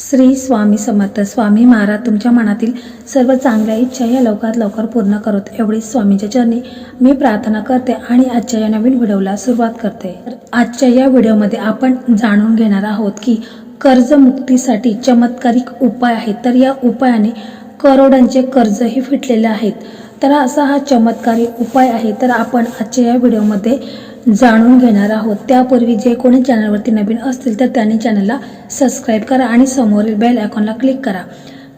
श्री स्वामी समर्थ. स्वामी महाराज तुमच्या मनातील सर्व चांगल्या इच्छा या लवकरात लवकर पूर्ण करत. एवढी स्वामीच्या चरणी मी प्रार्थना करते आणि आजच्या या नवीन व्हिडिओला सुरुवात करते. आजच्या या व्हिडिओमध्ये आपण जाणून घेणार आहोत की कर्जमुक्तीसाठी चमत्कारिक उपाय आहेत. तर या उपायाने करोडांचे कर्जही फिटलेले आहेत. तर असा हा चमत्कारी उपाय आहे तर आपण आजच्या या व्हिडिओमध्ये जाणून घेणार आहोत. त्यापूर्वी जे कोणी चॅनलवरती नवीन असतील तर त्यांनी चॅनलला सबस्क्राईब करा आणि समोरील बेल आयकॉनला क्लिक करा.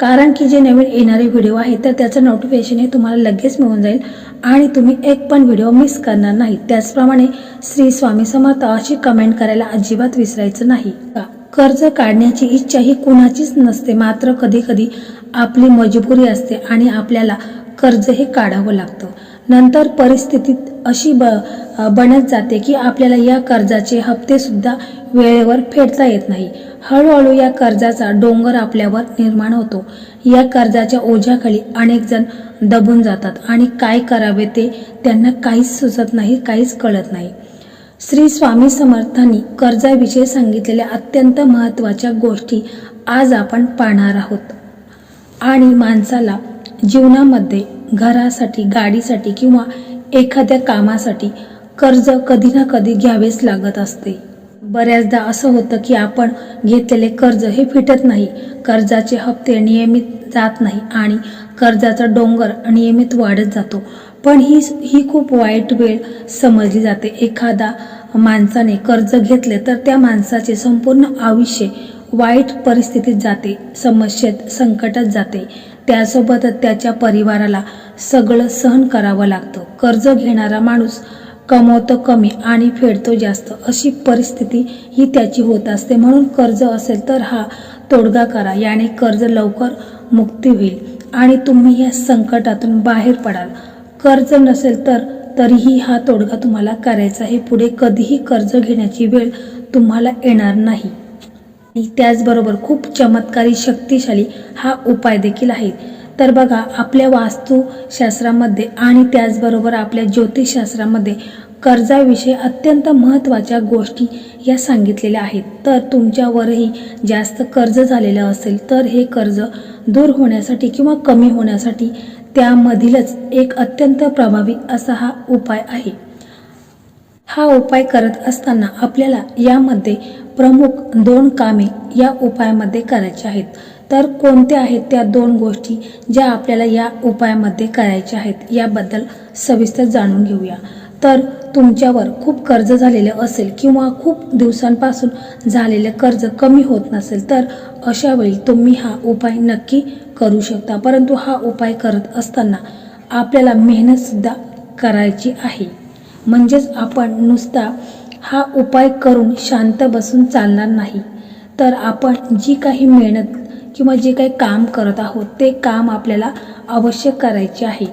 कारण की जे नवीन येणारे व्हिडिओ आहे तर त्याचं नोटिफिकेशन हे तुम्हाला लगेच मिळून जाईल आणि तुम्ही एक पण व्हिडिओ मिस करणार नाही. त्याचप्रमाणे श्री स्वामी समर्थ अशी कमेंट करायला अजिबात विसरायचं नाही का? कर्ज काढण्याची इच्छा ही कुणाचीच नसते. मात्र कधी कधी आपली मजबुरी असते आणि आपल्याला कर्ज हे काढावं लागतं. नंतर परिस्थितीत अशी ब बनत जाते की आपल्याला या कर्जाचे हप्तेसुद्धा वेळेवर फेडता येत नाही. हळूहळू या कर्जाचा डोंगर आपल्यावर निर्माण होतो. या कर्जाच्या ओझ्याखाली अनेक जण दबून जातात आणि काय करावे ते त्यांना काहीच सुचत नाही काहीच कळत नाही. श्री स्वामी समर्थांनी कर्जाविषयी सांगितलेल्या अत्यंत महत्त्वाच्या गोष्टी आज आपण पाहणार आहोत. आणि माणसाला जीवनामध्ये घरासाठी गाडीसाठी किंवा एखाद्या कामासाठी कर्ज कधी ना कधी घ्यावेच लागत असते. बऱ्याचदा असं होतं की आपण घेतलेले कर्ज हे फिटत नाही कर्जाचे हप्ते नियमित जात नाही आणि कर्जाचा डोंगर नियमित वाढत जातो. पण ही ही खूप वाईट वेळ समजली जाते. एखादा माणसाने कर्ज घेतले तर त्या माणसाचे संपूर्ण आयुष्य वाईट परिस्थितीत जाते समस्येत संकटात जाते. त्यासोबतच त्याच्या परिवाराला सगळं सहन करावं लागतं. कर्ज घेणारा माणूस कमवतो कमी आणि फेडतो जास्त. अशी परिस्थिती ही त्याची होत असते. म्हणून कर्ज असेल तर हा तोडगा करा. याने कर्ज लवकर मुक्ती होईल. आणि तुम्ही या संकटातून बाहेर पडाल. कर्ज नसेल तर तरीही हा तोडगा तुम्हाला करायचा आहे. पुढे कधीही कर्ज घेण्याची वेळ तुम्हाला येणार नाही. आणि त्याचबरोबर खूप चमत्कारी शक्तिशाली हा उपाय देखील आहे. तर बघा आपल्या वास्तुशास्त्रामध्ये आणि त्याचबरोबर आपल्या ज्योतिषशास्त्रामध्ये कर्जाविषयी अत्यंत महत्त्वाच्या गोष्टी या सांगितलेल्या आहेत. तर तुमच्यावरही जास्त कर्ज झालेलं असेल तर हे कर्ज दूर होण्यासाठी किंवा कमी होण्यासाठी त्यामधीलच एक अत्यंत प्रभावी असा हा उपाय आहे. हा उपाय करत असताना आपल्याला यामध्ये प्रमुख दोन कामे या उपायामध्ये करायची आहेत. तर कोणत्या आहेत त्या दोन गोष्टी ज्या आपल्याला या उपायामध्ये करायच्या आहेत याबद्दल सविस्तर जाणून घेऊया. तर तुमच्यावर खूप कर्ज झालेलं असेल किंवा खूप दिवसांपासून झालेले कर्ज कमी होत नसेल तर अशा वेळी तुम्ही हा उपाय नक्की करू शकता. परंतु हा उपाय करत असताना आपल्याला मेहनतसुद्धा करायची आहे. म्हणजेच आपण नुसता हा उपाय करून शांत बसून चालणार नाही. तर आपण जी काही मेहनत किंवा जे काही काम करत आहोत ते काम आपल्याला अवश्य करायचे आहे.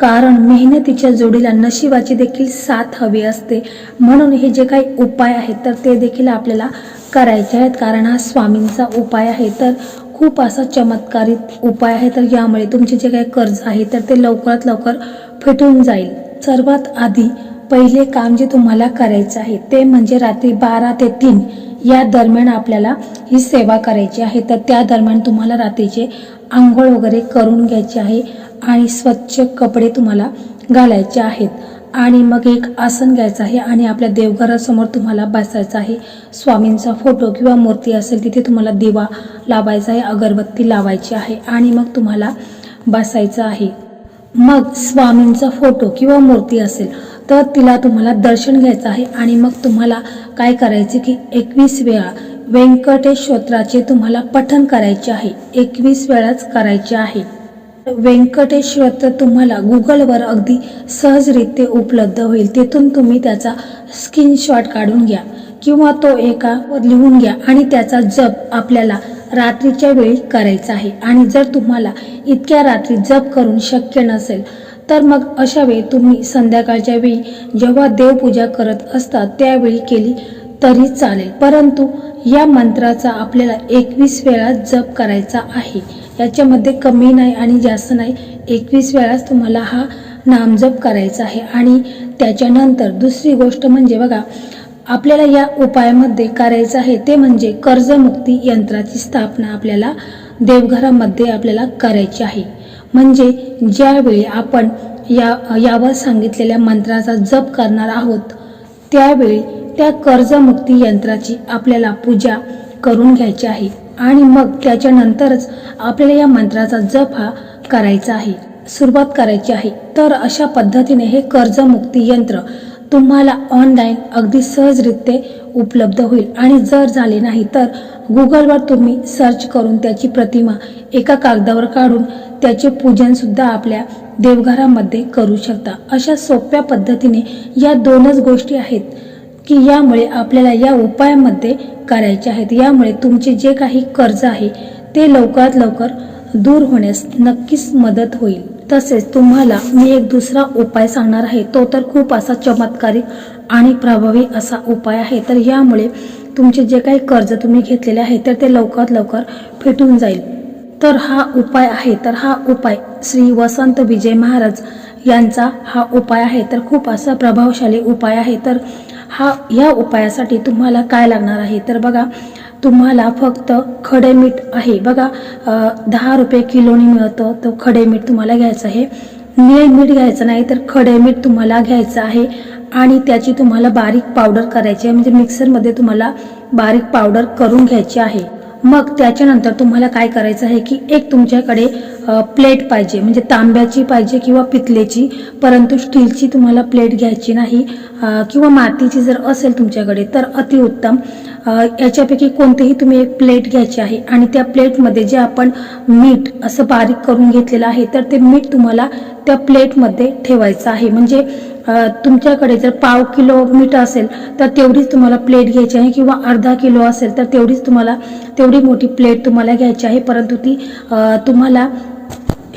कारण मेहनतीच्या जोडीला नशिबाची देखील साथ हवी असते. म्हणून हे जे काही उपाय आहेत तर ते देखील आपल्याला करायचे आहेत. कारण हा स्वामींचा उपाय आहे. तर खूप असा चमत्कारित उपाय आहे. तर यामुळे तुमचे जे काही कर्ज आहे तर ते लवकरात लवकर फिटून जाईल. सर्वात आधी पहिले काम जे तुम्हाला करायचं आहे ते म्हणजे रात्री बारा ते तीन या दरम्यान आपल्याला ही सेवा करायची आहे. तर त्या दरम्यान तुम्हाला रात्रीचे आंघोळ वगैरे करून घ्यायची आहे आणि स्वच्छ कपडे तुम्हाला घालायचे आहेत. आणि मग एक आसन घ्यायचं आहे आणि आपल्या देवघरासमोर तुम्हाला बसायचं आहे. स्वामींचा फोटो किंवा मूर्ती असेल तिथे तुम्हाला दिवा लावायचा आहे अगरबत्ती लावायची आहे आणि मग तुम्हाला बसायचं आहे. मग स्वामींचा फोटो किंवा मूर्ती असेल तर तिला तुम्हाला दर्शन घ्यायचं आहे आणि मग तुम्हाला काय करायचे की एकवीस वेळा व्यंकटेश स्तोत्राचे तुम्हाला पठन करायचे आहे. एकवीस वेळाच करायचे आहे. व्यंकटेश स्तोत्र तुम्हाला गुगलवर अगदी सहजरित्या उपलब्ध होईल. तिथून तुम्ही त्याचा स्क्रीनशॉट काढून घ्या किंवा तो एका लिहून घ्या आणि त्याचा जप आपल्याला रात्रीच्या वेळी करायचा आहे. आणि जर तुम्हाला इतक्या रात्री जप करून शक्य नसेल तर मग अशा वेळी तुम्ही संध्याकाळच्या वेळी जेव्हा देवपूजा करत असता त्यावेळी केली तरी चालेल. परंतु या मंत्राचा आपल्याला एकवीस वेळा जप करायचा आहे. याच्यामध्ये कमी नाही आणि जास्त नाही. एकवीस वेळाच तुम्हाला हा नामजप करायचा आहे. आणि त्याच्यानंतर दुसरी गोष्ट म्हणजे बघा आपल्याला या उपायामध्ये करायचं आहे ते म्हणजे कर्जमुक्ती यंत्राची स्थापना आपल्याला देवघरामध्ये आपल्याला करायची आहे. म्हणजे ज्यावेळी आपण या यावर सांगितलेल्या मंत्राचा जप करणार आहोत त्यावेळी त्या कर्जमुक्ती यंत्राची आपल्याला पूजा करून घ्यायची आहे. आणि मग त्याच्यानंतरच आपल्याला या मंत्राचा जप हा करायचा आहे. सुरुवात करायची आहे. तर अशा पद्धतीने हे कर्जमुक्ती यंत्र तुम्हाला ऑनलाईन अगदी सहजरित्या उपलब्ध होईल. आणि जर झाले नाही तर गुगलवर तुम्ही सर्च करून त्याची प्रतिमा एका कागदावर काढून त्याचे पूजनसुद्धा आपल्या देवघरामध्ये करू शकता. अशा सोप्या पद्धतीने या दोनच गोष्टी आहेत. की यामुळे आपल्याला या उपायामध्ये करायचे आहेत. यामुळे तुमचे जे काही कर्ज आहे ते लवकरात लवकर दूर होण्यास नक्कीच मदत होईल. तसेच तुम्हाला मी एक दुसरा उपाय सांगणार आहे. तो तर खूप असा चमत्कारिक आणि प्रभावी असा उपाय आहे. तर यामुळे तुमचे जे काही कर्ज तुम्ही घेतलेले आहे तर ते लवकरात लवकर फेटून जाईल. तर हा उपाय आहे. तर हा उपाय श्री वसंत विजय महाराज यांचा हा उपाय आहे. तर खूप असा प्रभावशाली उपाय आहे. तर हा या उपायासाठी तुम्हाला काय लागणार आहे? तर बघा तुम्हाला फक्त खडे मीठ आहे. बघा दहा रुपये किलोनी मिळतं तो खडे मीठ तुम्हाला घ्यायचं आहे. निळे मीठ घ्यायचं नाही तर खडे मीठ तुम्हाला घ्यायचं आहे. आणि त्याची तुम्हाला बारीक पावडर करायची आहे. म्हणजे मिक्सरमध्ये तुम्हाला बारीक पावडर करून घ्यायची आहे. मग त्याच्यानंतर तुम्हाला काय करायचं आहे की एक तुमच्याकडे प्लेट पाहिजे म्हणजे तांब्याची पाहिजे किंवा पितलेची परंतु स्टीलची तुम्हाला प्लेट घ्यायची नाही किंवा मातीची जर असेल तुमच्याकडे तर अतिउत्तम. याच्यापैकी कोणतीही तुम्ही एक प्लेट घ्यायची आहे आणि त्या प्लेटमध्ये जे आपण मीठ असं बारीक करून घेतलेलं आहे तर ते मीठ तुम्हाला त्या प्लेटमध्ये ठेवायचं आहे. म्हणजे तुमच्याकडे जर पाव किलो मीठ असेल तर तेवढीच तुम्हाला प्लेट घ्यायची आहे किंवा अर्धा किलो असेल तर तेवढीच तुम्हाला तेवढी मोठी प्लेट तुम्हाला घ्यायची आहे. परंतु ती तुम्हाला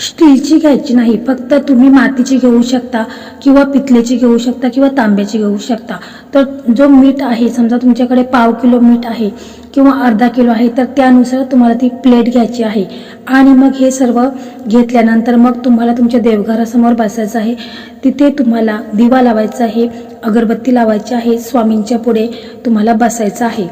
स्टीलची घ्यायची नाही. फक्त तुम्ही मातीची घेऊ शकता किंवा पितलेची घेऊ शकता किंवा तांब्याची घेऊ शकता. तर जो मीठ आहे समजा तुमच्याकडे पाव किलो मीठ आहे किंवा अर्धा किलो आहे तर त्यानुसार तुम्हाला ती प्लेट घ्यायची आहे. आणि मग हे सर्व घेतल्यानंतर मग तुम्हाला तुमच्या देवघरासमोर बसायचं आहे. तिथे तुम्हाला दिवा लावायचा आहे अगरबत्ती लावायची आहे स्वामींच्या पुढे तुम्हाला बसायचं आहे.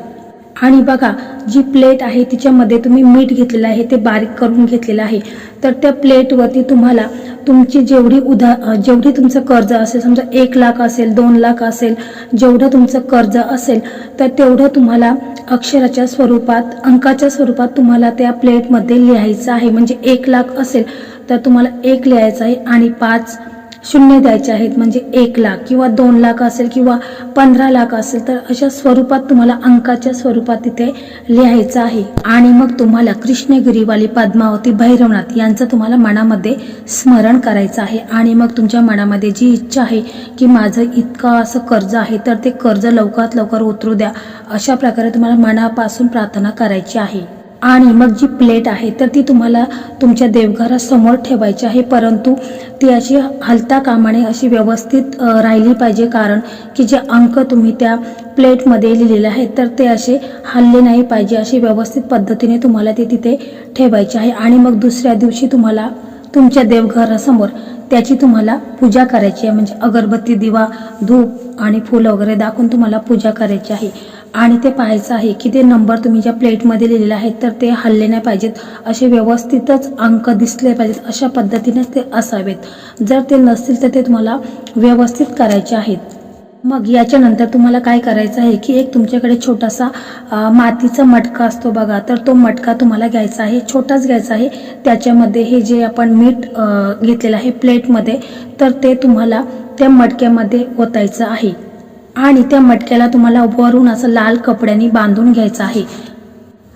आणि बघा जी प्लेट आहे तिच्यामध्ये तुम्ही मीठ घेतलेलं आहे ते बारीक करून घेतलेलं आहे. तर त्या प्लेटवरती तुम्हाला तुमची जेवढी उधा जेवढी तुमचं कर्ज असेल समजा एक लाख असेल दोन लाख असेल जेवढं तुमचं कर्ज असेल तर तेवढं तुम्हाला अक्षराच्या स्वरूपात अंकाच्या स्वरूपात तुम्हाला त्या प्लेटमध्ये लिहायचं आहे. म्हणजे एक लाख असेल तर तुम्हाला एक लिहायचं आहे आणि पाच शून्य द्यायचे आहेत म्हणजे एक लाख किंवा दोन लाख असेल किंवा पंधरा लाख असेल तर अशा स्वरूपात तुम्हाला अंकाच्या स्वरूपात तिथे लिहायचं आहे. आणि मग तुम्हाला कृष्णगिरीवाली पद्मावती भैरवनाथ यांचं तुम्हाला मनामध्ये स्मरण करायचं आहे. आणि मग तुमच्या मनामध्ये जी इच्छा आहे की माझं इतकं असं कर्ज आहे तर ते कर्ज लवकरात लवकर उतरू द्या. अशा प्रकारे तुम्हाला मनापासून प्रार्थना करायची आहे. आणि मग जी प्लेट आहे तर ती तुम्हाला तुमच्या देवघरासमोर ठेवायची आहे. परंतु ती अशी हलता कामाने अशी व्यवस्थित राहिली पाहिजे. कारण की जे अंक तुम्ही त्या प्लेटमध्ये लिहिलेले आहेत तर ते असे हल्ले नाही पाहिजे. अशी व्यवस्थित पद्धतीने तुम्हाला ते तिथे ठेवायचे आहे. आणि मग दुसऱ्या दिवशी तुम्हाला तुमच्या देवघरासमोर त्याची तुम्हाला पूजा करायची आहे. म्हणजे अगरबत्ती दिवा धूप आणि फुलं वगैरे दाखवून तुम्हाला पूजा करायची आहे. आणि ते पाहायचं आहे की ते नंबर तुम्ही ज्या प्लेटमध्ये लिहिलेले आहेत तर ते हल्ले नाही पाहिजेत. असे व्यवस्थितच अंक दिसले पाहिजेत. अशा पद्धतीनेच ते असावेत. जर ते नसतील तर ते तुम्हाला व्यवस्थित करायचे आहेत. मग याच्यानंतर तुम्हाला काय करायचं आहे की एक तुमच्याकडे छोटासा मातीचा मटका असतो बघा. तर तो मटका तुम्हाला घ्यायचा आहे. छोटाच घ्यायचा आहे. त्याच्यामध्ये हे जे आपण मीठ घेतलेलं आहे प्लेटमध्ये तर ते तुम्हाला त्या मटक्यामध्ये ओतायचं आहे. आणि त्या मटक्याला तुम्हाला वरून असं लाल कपड्याने बांधून घ्यायचं आहे.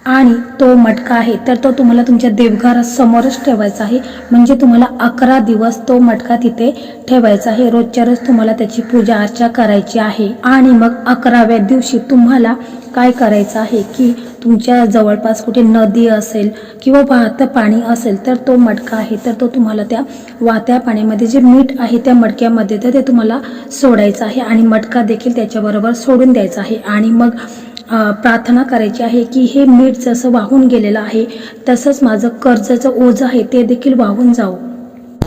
आणि तो मटका आहे तर तो तुम्हाला तुमच्या देवघरासमोरच ठेवायचा आहे. म्हणजे तुम्हाला अकरा दिवस तो मटका तिथे ठेवायचा आहे. रोजच्या रोज तुम्हाला त्याची पूजा अर्चा करायची आहे. आणि मग अकराव्या दिवशी तुम्हाला काय करायचं आहे की तुमच्या जवळपास कुठे नदी असेल किंवा वाहतं पाणी असेल तर तो मटका आहे. तर तो तुम्हाला त्या वाहत्या पाण्यामध्ये जे मीठ आहे त्या मटक्यामध्ये तर ते तुम्हाला सोडायचं आहे. आणि मटका देखील त्याच्याबरोबर सोडून द्यायचा आहे. आणि मग प्रार्थना करायची आहे की हे मीठ जसं वाहून गेलेलं आहे तसंच माझं कर्जाचं ओझं आहे ते देखील वाहून जावं.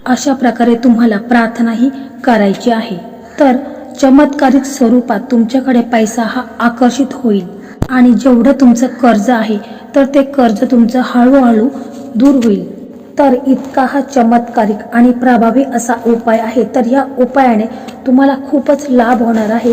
अशा प्रकारे तुम्हाला प्रार्थनाही करायची आहे. तर चमत्कारिक स्वरूपात तुमच्याकडे पैसा हा आकर्षित होईल. आणि जेवढं तुमचं कर्ज आहे तर ते कर्ज तुमचं हळूहळू दूर होईल. तर इतका हा चमत्कारिक आणि प्रभावी असा उपाय आहे तर या उपायाने तुम्हाला खूपच लाभ होणार आहे.